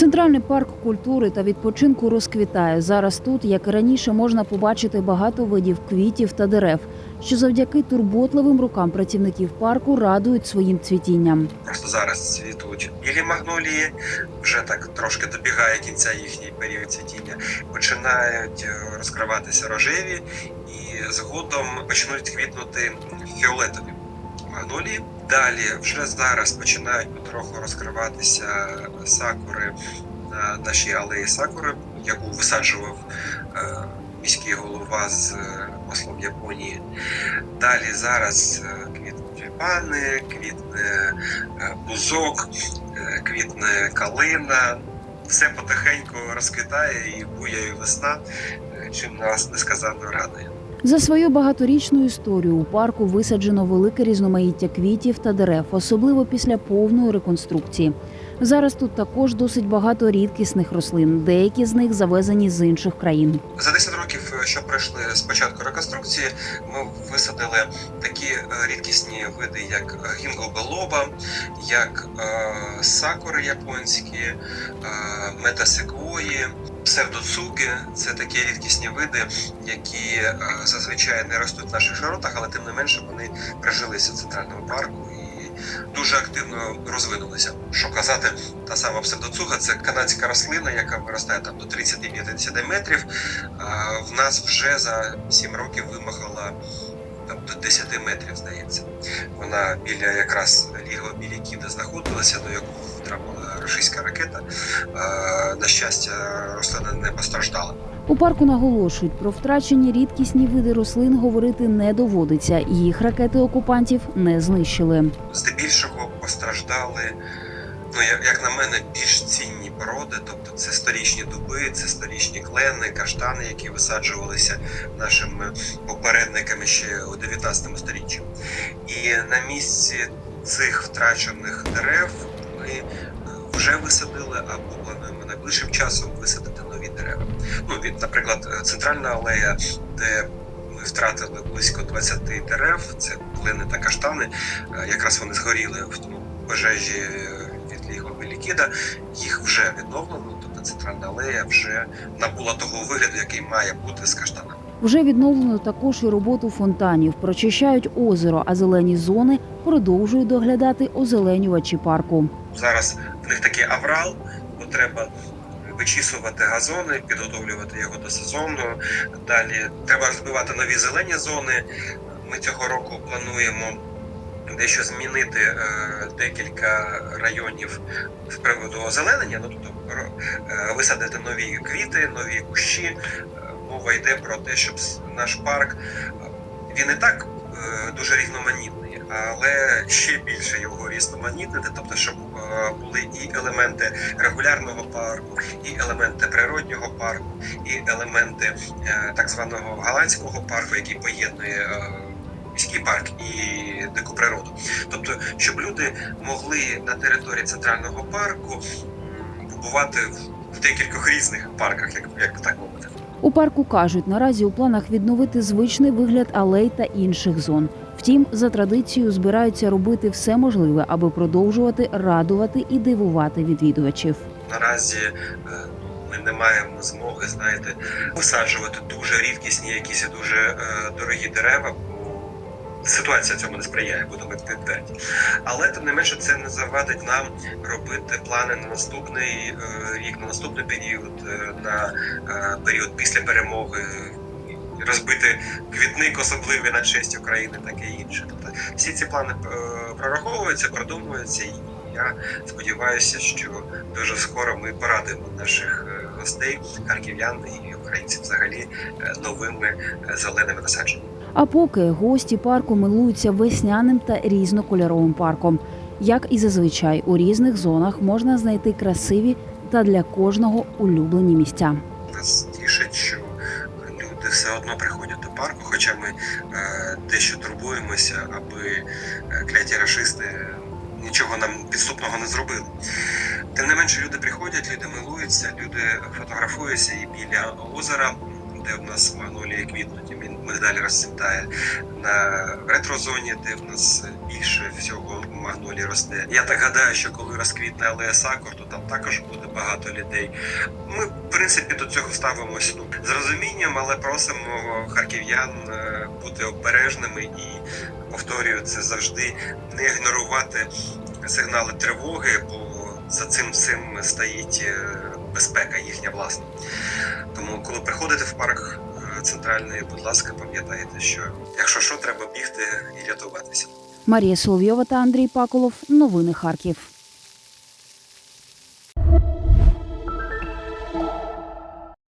Центральний парк культури та відпочинку розквітає. Зараз тут, як і раніше, можна побачити багато видів квітів та дерев, що завдяки турботливим рукам працівників парку радують своїм цвітінням. Просто зараз цвітуть білі магнолії, вже так трошки добігає кінця їхній період цвітіння. Починають е, розкриватися рожеві, і згодом почнуть квітнути фіолетові магнолії. Далі вже зараз починають потроху розкриватися сакури на нашій алеї сакури, яку висаджував е, міський голова з е, послом Японії. Далі зараз е, квітнуть тюльпани, квітне е, бузок, е, квітне калина. Все потихеньку розквітає і буяє весна, е, чим нас несказанно радує. За свою багаторічну історію у парку висаджено велике різноманіття квітів та дерев, особливо після повної реконструкції. Зараз тут також досить багато рідкісних рослин. Деякі з них завезені з інших країн. За 10 років, е, що пройшли з початку реконструкції, ми висадили такі е, рідкісні види, як е, гінго-белоба, як сакури японські, метасеквої, псевдоцуги. Це такі рідкісні види, які зазвичай не ростуть в наших широтах, але тим не менше вони прижилися в центральному парку. Дуже активно розвинулися. Що казати, та сама псевдоцуга це канадська рослина, яка виростає там до 30-50 метрів. В нас вже за 7 років вимахала там до 10 метрів, здається. Вона біля якраз лігва біля Кіда знаходилася, до якого втрапила російська ракета. На щастя, рослина не постраждала. У парку наголошують про втрачені рідкісні види рослин говорити не доводиться. Їх ракети окупантів не знищили. Здебільшого постраждали. Ну, як, на мене, більш цінні породи, тобто це сторічні дуби, це сторічні клени, каштани, які висаджувалися нашими попередниками ще у 19 сторіччі. І на місці цих втрачених дерев ми вже висадили або плануємо найближчим часом висадити дерева. Ну, від, наприклад, центральна алея, де ми втратили близько 20 дерев, це клени та каштани. Е, Якраз вони згоріли в тому пожежі від лігва Велікіда. Їх вже відновлено, тобто центральна алея вже набула того вигляду, який має бути з каштанами. Вже відновлено також і роботу фонтанів, прочищають озеро, а зелені зони продовжують доглядати озеленювачі парку. Зараз в них такий аврал, бо треба вичісувати газони, підготовлювати його до сезону. Далі треба розбивати нові зелені зони. Ми цього року плануємо дещо змінити е, декілька районів з приводу озеленення. Ну тобто е, висадити нові квіти, нові кущі. Е, Мова йде про те, щоб наш парк е, він і так дуже різноманітний, але ще більше його різноманітнити, тобто, щоб е, були і елементи регулярного парку, і елементи природнього парку, і елементи е, так званого голландського парку, який поєднує. е, Міський парк і дику природу, тобто, щоб люди могли на території центрального парку побувати в декількох різних парках, як, як так мовити. У парку кажуть, наразі у планах відновити звичний вигляд алей та інших зон. Втім, за традицією збираються робити все можливе, аби продовжувати радувати і дивувати відвідувачів. наразі е, ми не маємо змоги, знаєте, висаджувати дуже рідкісні, якісь дуже е, дорогі дерева. Ситуація цьому не сприяє, будемо відверті. Але тим не менше це не завадить нам робити плани на наступний е, рік, на наступний період, е, на е, період після перемоги, розбити квітник особливий на честь України, таке інше. Тобто всі ці плани прораховуються, продумуються, і я сподіваюся, що дуже скоро ми порадуємо наших гостей, харків'ян і українців взагалі новими зеленими насадженнями. А поки гості парку милуються весняним та різнокольоровим парком. Як і зазвичай, у різних зонах можна знайти красиві та для кожного улюблені місця. Нас тішить, що люди все одно приходять до парку, хоча ми е, дещо турбуємося, аби е, кляті рашисти нічого нам підступного не зробили. Тим не менше, люди приходять, люди милуються, люди фотографуються і біля озера, де в нас магнолії квітнуть, і мигдаль розцвітає. На ретрозоні, де в нас більше всього магнолій росте. Я так гадаю, що коли розквітне алея сакур, то там також буде багато людей. Ми, в принципі, до цього ставимось ну, з розумінням, але просимо харків'ян е, бути обережними і повторюю це завжди не ігнорувати сигнали тривоги, бо за цим всім стоїть е, безпека їхня власна. Тому, коли приходите в парк е, центральний, будь ласка, пам'ятайте, що якщо що, треба бігти і рятуватися. Марія Соловйова та Андрій Паколов. Новини Харків.